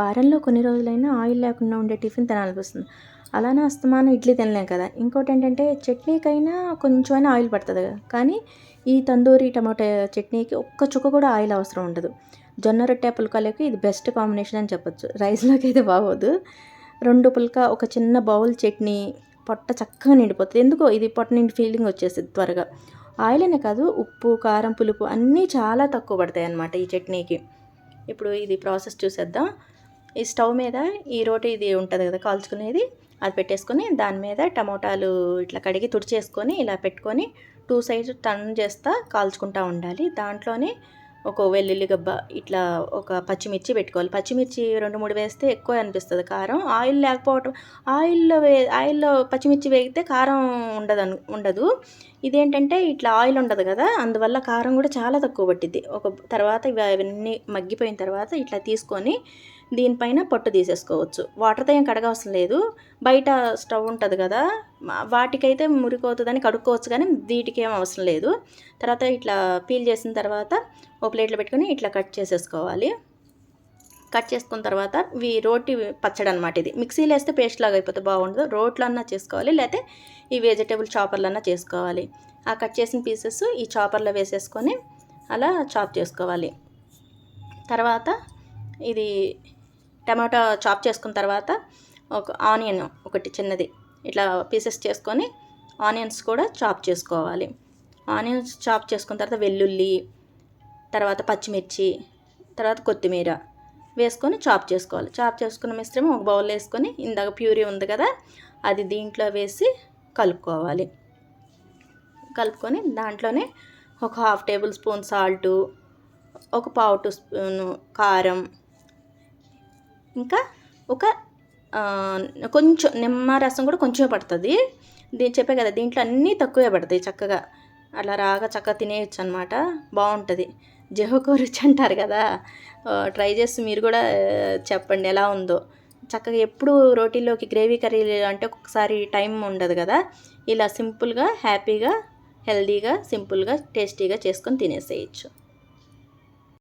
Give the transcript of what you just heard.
వారంలో కొన్ని రోజులైనా ఆయిల్ లేకుండా ఉండే టిఫిన్ తినాలనిపిస్తుంది. అలానే అస్తమానం ఇడ్లీ తినలేం కదా. ఇంకోటి ఏంటంటే చట్నీకైనా కొంచెమైనా ఆయిల్ పడుతుంది కదా. కానీ ఈ తందూరి టమాటా చట్నీకి ఒక్క చుక్క కూడా ఆయిల్ అవసరం ఉండదు. జొన్న రొట్టె పుల్కాలకి ఇది బెస్ట్ కాంబినేషన్ అని చెప్పొచ్చు. రైస్లోకి అయితే బాగోదు. రెండు పుల్క ఒక చిన్న బౌల్ చట్నీ పొట్ట చక్కగా నిండిపోతుంది. ఎందుకో ఇది పొట్ట నిండి ఫీలింగ్ వచ్చేస్తుంది త్వరగా. ఆయిల్ అనే కాదు ఉప్పు కారం పులుపు అన్నీ చాలా తక్కువ పడతాయి అన్నమాట ఈ చట్నీకి. ఇప్పుడు ఇది ప్రాసెస్ చూసేద్దాం. ఈ స్టవ్ మీద ఈ రోటి ఇది ఉంటుంది కదా కాల్చుకునేది అది పెట్టేసుకొని దాని మీద టమోటాలు ఇట్లా కడిగి తుడిచేసుకొని ఇలా పెట్టుకొని టూ సైడ్స్ టర్న్ చేస్తా కాల్చుకుంటూ ఉండాలి. దాంట్లోనే ఒక వెల్లుల్లి గబ్బ ఇట్లా ఒక పచ్చిమిర్చి పెట్టుకోవాలి. పచ్చిమిర్చి రెండు మూడు వేస్తే ఎక్కువ అనిపిస్తుంది కారం. ఆయిల్ లేకపోవటం ఆయిల్లో వే ఆయిల్లో పచ్చిమిర్చి వేగితే కారం ఉండదు ఉండదు. ఇదేంటంటే ఇట్లా ఆయిల్ ఉండదు కదా అందువల్ల కారం కూడా చాలా తక్కువ పట్టిద్ది. ఒక తర్వాత ఇవన్నీ మగ్గిపోయిన తర్వాత ఇట్లా తీసుకొని దీనిపైన పొట్టు తీసేసుకోవచ్చు. వాటర్తో ఏం కడగవసరం లేదు. బయట స్టవ్ ఉంటుంది కదా వాటికైతే మురికవుతుందని కడుక్కోవచ్చు కానీ వీటికి ఏం అవసరం లేదు. తర్వాత ఇట్లా పీల్ చేసిన తర్వాత ఒక ప్లేట్లో పెట్టుకొని ఇట్లా కట్ చేసేసుకోవాలి. కట్ చేసుకున్న తర్వాత ఇవి రోటి పచ్చడి అనమాట ఇది మిక్సీలో వేస్తే పేస్ట్ లాగా అయిపోతే బాగుండదు. రోట్లన్నా చేసుకోవాలి లేకపోతే ఈ వెజిటేబుల్ చాపర్లన్నా చేసుకోవాలి. ఆ కట్ చేసిన పీసెస్ ఈ చాపర్లో వేసేసుకొని అలా చాప్ చేసుకోవాలి. తర్వాత ఇది టమాటా చాప్ చేసుకున్న తర్వాత ఒక ఆనియన్ ఒకటి చిన్నది ఇట్లా పీసెస్ చేసుకొని ఆనియన్స్ కూడా చాప్ చేసుకోవాలి. ఆనియన్స్ చాప్ చేసుకున్న తర్వాత వెల్లుల్లి తర్వాత పచ్చిమిర్చి తర్వాత కొత్తిమీర వేసుకొని చాప్ చేసుకోవాలి. చాప్ చేసుకున్న మిశ్రమం ఒక బౌల్ వేసుకొని ఇందాక ప్యూరీ ఉంది కదా అది దీంట్లో వేసి కలుపుకోవాలి. కలుపుకొని దాంట్లోనే ఒక హాఫ్ టేబుల్ స్పూన్ సాల్టు ఒక పావు టీ స్పూను కారం ఇంకా ఒక కొంచెం నిమ్మరసం కూడా కొంచెం పడుతుంది. దీని చెప్పే కదా దీంట్లో అన్నీ తక్కువే పడతాయి చక్కగా. అలా రాగా చక్కగా తినేయచ్చు అనమాట బాగుంటుంది. జహోకో రుచి అంటారు కదా. ట్రై చేసి మీరు కూడా చెప్పండి ఎలా ఉందో. చక్కగా ఎప్పుడు రోటీలోకి గ్రేవీ కర్రీ అంటే ఒక్కొక్కసారి టైం ఉండదు కదా. ఇలా సింపుల్గా హ్యాపీగా హెల్దీగా సింపుల్గా టేస్టీగా చేసుకొని తినేసేయచ్చు.